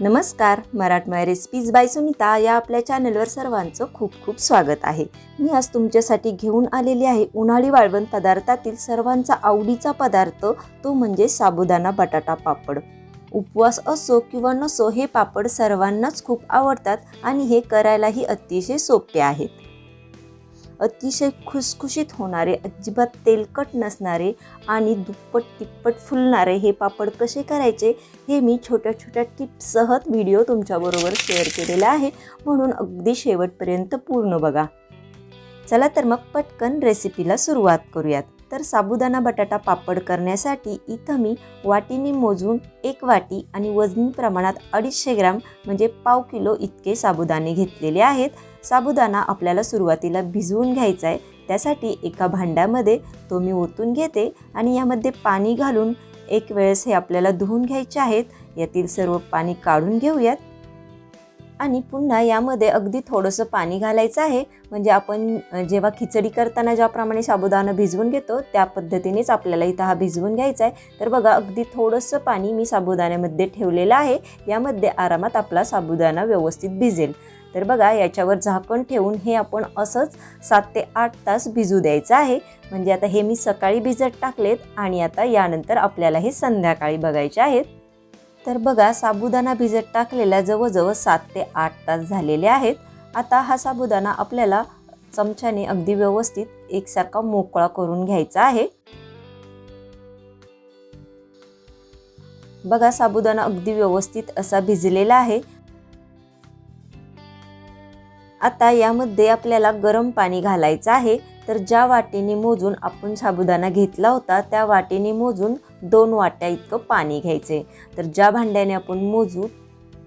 नमस्कार मराठमोळ्या recipes bye Sunita या आपल्या चॅनलवर सर्वांचं खूप खूप स्वागत आहे. मी आज तुमच्यासाठी घेऊन आलेली आहे उन्हाळी वाळवण पदार्थातील सर्वांचा आवडीचा पदार्थ तो म्हणजे साबुदाणा बटाटा पापड. उपवास असो किंवा नसो हे पापड सर्वांनाच खूप आवडतात आणि हे करायलाही अतिशय सोपे आहेत. अतिशय खुसखुशीत होणारे अजिबात तेलकट नसणारे आणि दुप्पट तिप्पट फुलणारे हे पापड कसे करायचे हे मी छोट्या छोट्या टिप्ससह व्हिडिओ तुमच्याबरोबर शेअर केलेला आहे. म्हणून अगदी शेवटपर्यंत पूर्ण बघा. चला तर मग पटकन रेसिपीला सुरुवात करूयात. तर साबुदाणा बटाटा पापड करण्यासाठी इथं मी वाटीने मोजून एक वाटी आणि वजनी प्रमाणात अडीचशे ग्राम म्हणजे पाव किलो इतके साबुदाणे घेतलेले आहेत. साबुदाणा आपल्याला सुरुवातीला भिजवून घ्यायचा आहे. त्यासाठी एका भांड्यामध्ये तो मी ओतून घेते आणि यामध्ये पाणी घालून एक वेळेस हे आपल्याला धुवून घ्यायचे आहेत. यातील सर्व पाणी काढून घेऊयात. आणि पुन्हा यामध्ये अगदी थोडंसं पाणी घालायचं आहे. म्हणजे आपण जेव्हा खिचडी करताना ज्याप्रमाणे साबुदाणा भिजवून घेतो त्या पद्धतीनेच आपल्याला इथं हा भिजवून घ्यायचा आहे. तर बघा अगदी थोडंसं पाणी मी साबुदाण्यामध्ये ठेवलेलं आहे. यामध्ये आरामात आपला साबुदाणा व्यवस्थित भिजेल. तर बघा याच्यावर झाकण ठेवून हे आपण असंच सात ते आठ तास भिजू द्यायचं आहे. म्हणजे आता हे मी सकाळी भिजत टाकलेत आणि आता यानंतर आपल्याला हे संध्याकाळी बघायचे आहेत. तर बघा साबुदाणा भिजत टाकलेला जवळजवळ सात ते आठ तास झालेले आहेत. आता हा साबुदाणा आपल्याला चमच्याने अगदी व्यवस्थित एकसारखा मोकळा करून घ्यायचा आहे. बघा साबुदाणा अगदी व्यवस्थित असा भिजलेला आहे. आता यामध्ये आपल्याला गरम पाणी घालायचं आहे. तर ज्या वाटीने मोजून आपण साबुदाणा घेतला होता त्या वाटीने मोजून दोन वाट्या इतकं पाणी घ्यायचे. तर ज्या भांड्याने आपण मोजू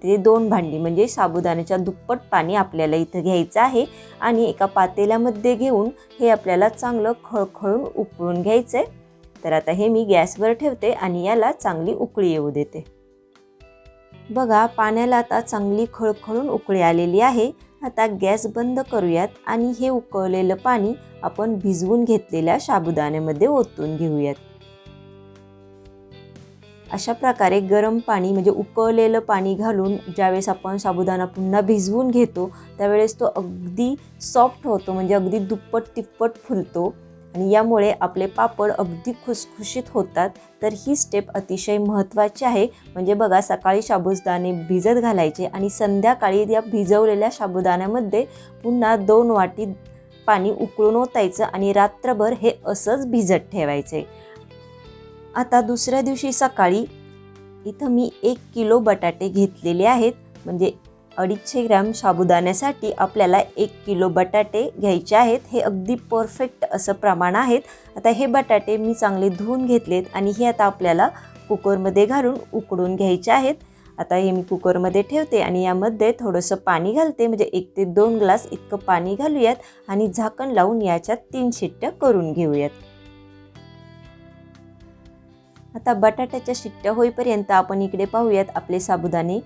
ते दोन भांडी म्हणजे साबुदाण्याच्या दुप्पट पाणी आपल्याला इथं घ्यायचं आहे आणि एका पातेल्यामध्ये घेऊन हे आपल्याला चांगलं खळखळून उकळून घ्यायचं आहे तर आता हे मी गॅसवर ठेवते आणि याला चांगली उकळी येऊ देते. बघा पाण्याला आता चांगली खळखळून उकळी आलेली आहे. आता गॅस बंद करूयात आणि हे उकळलेलं पाणी आपण भिजवून घेतलेल्या साबुदाण्यामध्ये ओतून घेऊयात. अशा प्रकारे गरम पाणी म्हणजे उकळलेलं पाणी घालून ज्यावेळेस आपण साबुदाणा पुन्हा भिजवून घेतो त्यावेळेस तो अगदी सॉफ्ट होतो म्हणजे अगदी दुप्पट तिप्पट फुलतो. आणि यामुळे आपले पापड अगदी खुसखुशीत होतात. तर ही स्टेप अतिशय महत्त्वाची आहे. म्हणजे बघा सकाळी साबुदाणे भिजत घालायचे आणि संध्याकाळी या भिजवलेल्या साबुदाण्यामध्ये पुन्हा दोन वाटी पाणी उकळून ओतायचं आणि रात्रभर हे असंच भिजत ठेवायचे. आता दुसऱ्या दिवशी सकाळी इथं मी एक किलो बटाटे घेतलेले आहेत. म्हणजे अडीचशे ग्रॅम साबुदाण्यासाठी आपल्याला एक किलो बटाटे घ्यायचे आहेत. हे अगदी परफेक्ट असं प्रमाण आहेत. आता हे बटाटे मी चांगले धुवून घेतलेत आणि हे आता आपल्याला कुकरमध्ये घालून उकडून घ्यायचे आहेत. आता हे मी कुकरमध्ये ठेवते आणि यामध्ये थोडंसं पाणी घालते. म्हणजे एक ते दोन ग्लास इतकं पाणी घालूयात आणि झाकण लावून याच्यात तीन शिट्ट्या करून घेऊयात. आता बटाट्याच्या शिट्ट्या होईपर्यंत आपण इकडे पाहूयात आपले साबुदाणे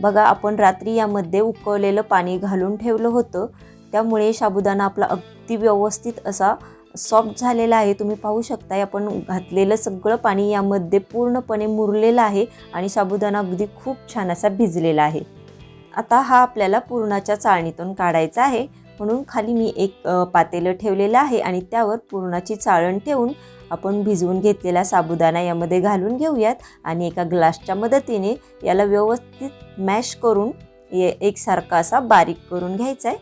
बघा आपण रात्री यामध्ये उकळलेलं पाणी घालून ठेवलं होतं. त्यामुळे साबुदाणा आपला अगदी व्यवस्थित असा सॉफ्ट झालेला आहे. तुम्ही पाहू शकता आपण घातलेलं सगळं पाणी यामध्ये पूर्णपणे मुरलेलं आहे आणि साबुदाणा अगदी खूप छान असा भिजलेला आहे. आता हा आपल्याला पुरणाच्या चाळणीतून काढायचा आहे. म्हणून खाली मी एक पातेलं ठेवलेलं आहे आणि त्यावर पुरणाची चाळण ठेवून आपण भिजवून घेतलेला साबुदाणा यामध्ये घालून घेऊयात आणि एका ग्लासच्या मदतीने याला व्यवस्थित मॅश करून एकसारखा असा बारीक करून घ्यायचा आहे.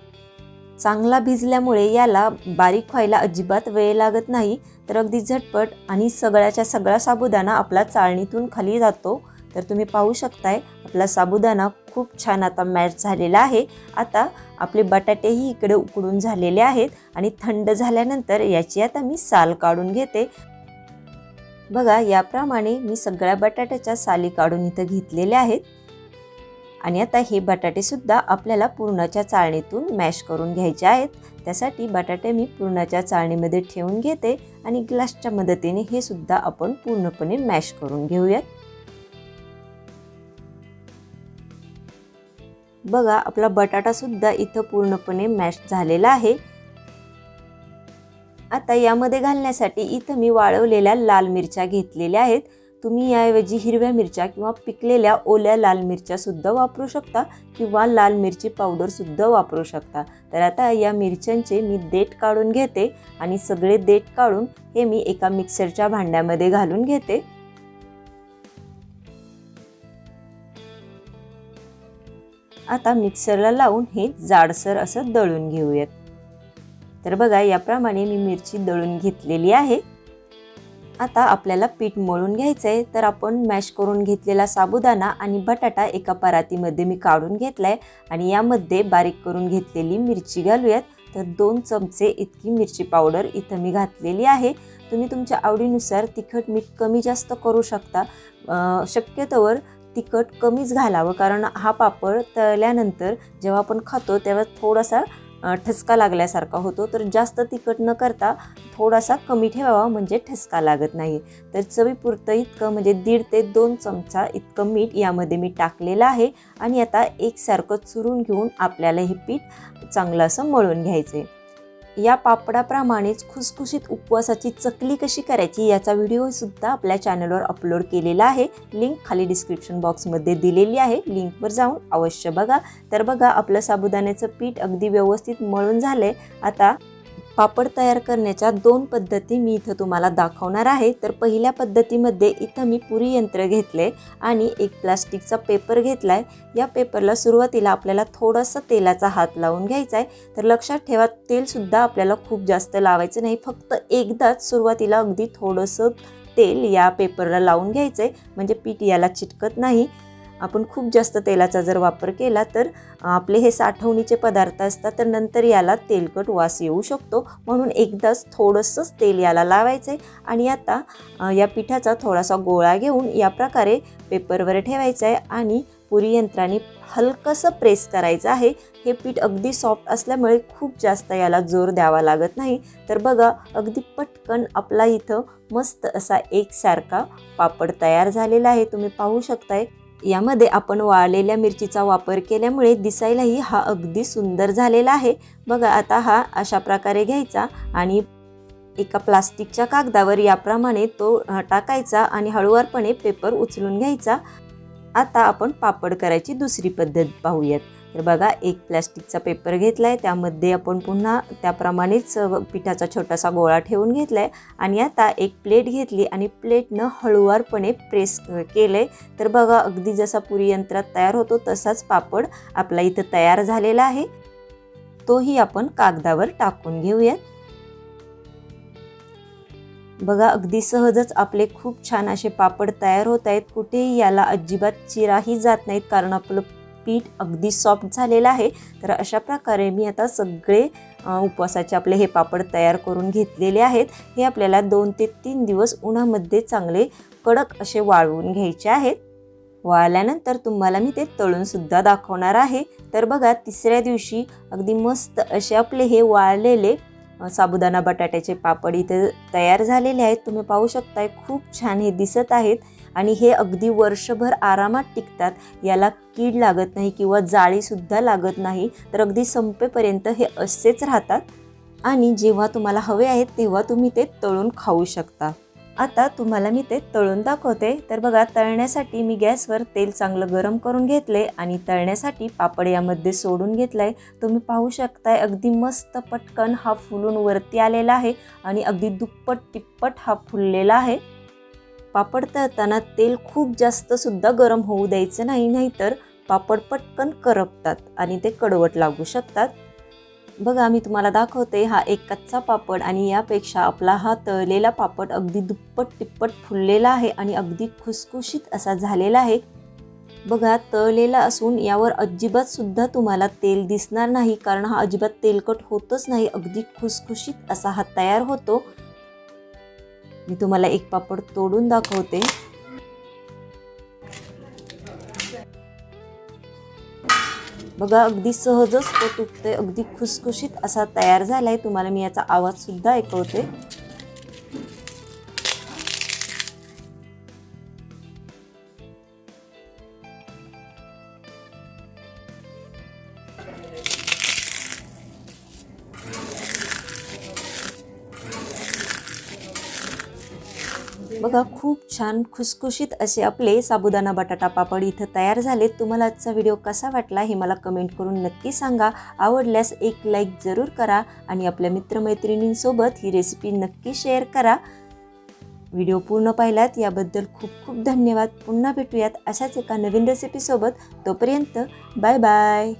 चांगला भिजल्यामुळे याला बारीक व्हायला अजिबात वेळ लागत नाही तर अगदी झटपट आणि सगळ्याच्या सगळा साबुदाणा आपला चाळणीतून खाली जातो. तर तुम्ही पाहू शकताय आपला साबुदाणा खूप छान आता मॅच झालेला आहे. आता आपले बटाटेही इकडे उकडून झालेले आहेत आणि थंड झाल्यानंतर याची आता मी साल काढून घेते. बघा याप्रमाणे मी सगळ्या बटाट्याच्या साली काढून इथं घेतलेल्या आहेत. आणि आता हे बटाटेसुद्धा आपल्याला पूर्णाच्या चाळणीतून मॅश करून घ्यायचे आहेत. त्यासाठी बटाटे मी पूर्णाच्या चाळणीमध्ये ठेवून घेते आणि ग्लासच्या मदतीने हे सुद्धा आपण पूर्णपणे मॅश करून घेऊयात. बघा आपला बटाटासुद्धा इथं पूर्णपणे मॅश झालेला आहे. आता यामध्ये घालण्यासाठी इथं मी वाळवलेल्या लाल मिरच्या घेतलेल्या आहेत. तुम्ही याऐवजी हिरव्या मिरच्या किंवा पिकलेल्या ओल्या लाल मिरच्यासुद्धा वापरू शकता किंवा लाल मिरची पावडरसुद्धा वापरू शकता. तर आता या मिरच्यांचे मी देठ काढून घेते आणि सगळे देठ काढून हे मी एका मिक्सरच्या भांड्यामध्ये घालून घेते. आता मिक्सरला लावून हे जाडसर असं दळून घेऊयात. तर बघा याप्रमाणे मी मिरची दळून घेतलेली आहे. आता आपल्याला पीठ मळून घ्यायचं आहे तर आपण मॅश करून घेतलेला साबुदाणा आणि बटाटा एका परातीमध्ये मी काढून घेतला आहे आणि यामध्ये बारीक करून घेतलेली मिरची घालूयात. तर दोन चमचे इतकी मिरची पावडर इथं मी घातलेली आहे. तुम्ही तुमच्या आवडीनुसार तिखट मीठ कमी जास्त करू शकता. शक्यतोवर तिखट कमीच घालावं कारण हा पापड तळल्यानंतर जेव्हा आपण खातो तेव्हा थोडासा ठसका लागल्यासारखा होतो. तर जास्त तिखट न करता थोडासा कमी ठेवावा म्हणजे ठसका लागत नाही. तर चवीपुरतं इतकं म्हणजे दीड ते दोन चमचा इतकं मीठ यामध्ये मी टाकलेलं आहे आणि आता एकसारखं चुरून घेऊन आपल्याला हे पीठ चांगलं असं मळून घ्यायचं आहे या पापडाप्रमाणेच खुसखुशीत उपवासाची चकली कशी करायची याचा व्हिडिओसुद्धा आपल्या चॅनलवर अपलोड केलेला आहे. लिंक खाली डिस्क्रिप्शन बॉक्समध्ये दिलेली आहे. लिंकवर जाऊन अवश्य बघा. तर बघा आपलं साबुदाण्याचं पीठ अगदी व्यवस्थित मळून झालं आहे आता पापड तयार करण्याच्या दोन पद्धती मी इथं तुम्हाला दाखवणार आहे. तर पहिल्या पद्धतीमध्ये इथं मी पुरी यंत्र घेतले आणि एक प्लास्टिकचा पेपर घेतला आहे या पेपरला सुरुवातीला आपल्याला थोडासा तेलाचा हात लावून घ्यायचा आहे तर लक्षात ठेवा तेलसुद्धा आपल्याला खूप जास्त लावायचं नाही. फक्त एकदाच सुरुवातीला अगदी थोडंसं तेल या पेपरला लावून घ्यायचं आहे म्हणजे पीठ याला चिटकत नाही. आपण खूप जास्त तेलाचा जर वापर केला तर आपले हे साठवणीचे पदार्थ असतात तर नंतर याला तेलकट वास येऊ शकतो. म्हणून एकदाच थोडंसंच तेल याला लावायचं आहे आणि आता या पिठाचा थोडासा गोळा घेऊन या प्रकारे पेपरवर ठेवायचा आहे आणि पुरी यंत्राने हलकंसं प्रेस करायचं आहे. हे पीठ अगदी सॉफ्ट असल्यामुळे खूप जास्त याला जोर द्यावा लागत नाही. तर बघा अगदी पटकन आपला इथं मस्त असा एकसारखा पापड तयार झालेला आहे. तुम्ही पाहू शकताय. यामध्ये आपण वाळलेल्या मिरचीचा वापर केल्यामुळे दिसायलाही हा अगदी सुंदर झालेला आहे. बघा आता हा अशा प्रकारे घ्यायचा आणि एका प्लास्टिकच्या कागदावर याप्रमाणे तो टाकायचा आणि हळुवारपणे पेपर उचलून घ्यायचा. आता आपण पापड करायची दुसरी पद्धत पाहूयात. तर बघा एक प्लॅस्टिकचा पेपर घेतला आहे त्यामध्ये आपण पुन्हा त्याप्रमाणेच पिठाचा छोटासा गोळा ठेवून घेतला आहे आणि आता एक प्लेट घेतली आणि प्लेटनं हळुवारपणे प्रेस केलं आहे तर बघा अगदी जसा पुरी यंत्रात तयार होतो तसाच पापड आपला इथं तयार झालेला आहे. तोही आपण कागदावर टाकून घेऊयात. बघा अगदी सहजच आपले खूप छान असे पापड तयार होत आहेत. कुठेही याला अजिबात चिराही जात नाहीत कारण आपलं पीठ अगदी सॉफ्ट झालेलं आहे. तर अशा प्रकारे मी आता सगळे उपवासाचे आपले हे पापड तयार करून घेतलेले आहेत. हे आपल्याला दोन ते तीन दिवस उन्हामध्ये चांगले कडक असे वाळवून घ्यायचे आहेत. वाळल्यानंतर तुम्हाला मी ते तळूनसुद्धा दाखवणार आहे. तर बघा तिसऱ्या दिवशी अगदी मस्त असे आपले हे वाळलेले साबुदाणा बटाट्याचे पापड इथे तयार झालेले आहेत. तुम्ही पाहू शकताय खूप छान हे दिसत आहेत आणि हे अगदी वर्षभर आरामात टिकतात. याला कीड लागत नाही किंवा जाळीसुद्धा लागत नाही. तर अगदी संपेपर्यंत हे असेच राहतात. आणि जेव्हा तुम्हाला हवे आहेत तेव्हा तुम्ही ते तळून खाऊ शकता. आता तुम्हाला मी ते तळून दाखवते. तर बघा तळण्यासाठी मी गॅसवर तेल चांगलं गरम करून घेतले आणि तळण्यासाठी पापड यामध्ये सोडून घेतलाय. तुम्ही पाहू शकताय अगदी मस्त पटकन हा फुलून वरती आलेला आहे आणि अगदी दुप्पट तिप्पट हा फुललेला आहे. पापड तळताना तेल खूप जास्त सुद्धा गरम होऊ द्यायचं नाही नाहीतर पापड पटकन करपतात आणि ते कडवट लागू शकतात. बघा मी तुम्हाला दाखवते हा एक कच्चा पापड आणि यापेक्षा आपला हा तळलेला पापड अगदी दुप्पट तिप्पट फुललेला आहे आणि अगदी खुसखुशीत असा झालेला आहे. बघा तळलेला असून यावर अजिबातसुद्धा तुम्हाला तेल दिसणार नाही कारण हा अजिबात तेलकट होतच नाही अगदी खुसखुशीत असा हा तयार होतो. मी तुम्हाला एक पापड तोडून दाखवते. बघा अगदी सहजच तो तुटते अगदी खुसखुशीत असा तयार झाला आहे तुम्हाला मी याचा आवाजसुद्धा ऐकवते. बघा खूप छान खुसखुशीत असे आपले साबुदाणा बटाटा पापड इथं तयार झाले तुम्हाला आजचा व्हिडिओ कसा वाटला हे मला कमेंट करून नक्की सांगा. आवडल्यास एक लाईक जरूर करा आणि आपल्या मित्रमैत्रिणींसोबत ही रेसिपी नक्की शेअर करा. व्हिडिओ पूर्ण पाहिलात याबद्दल खूप खूप धन्यवाद. पुन्हा भेटूयात अशाच एका नवीन रेसिपीसोबत तोपर्यंत बाय बाय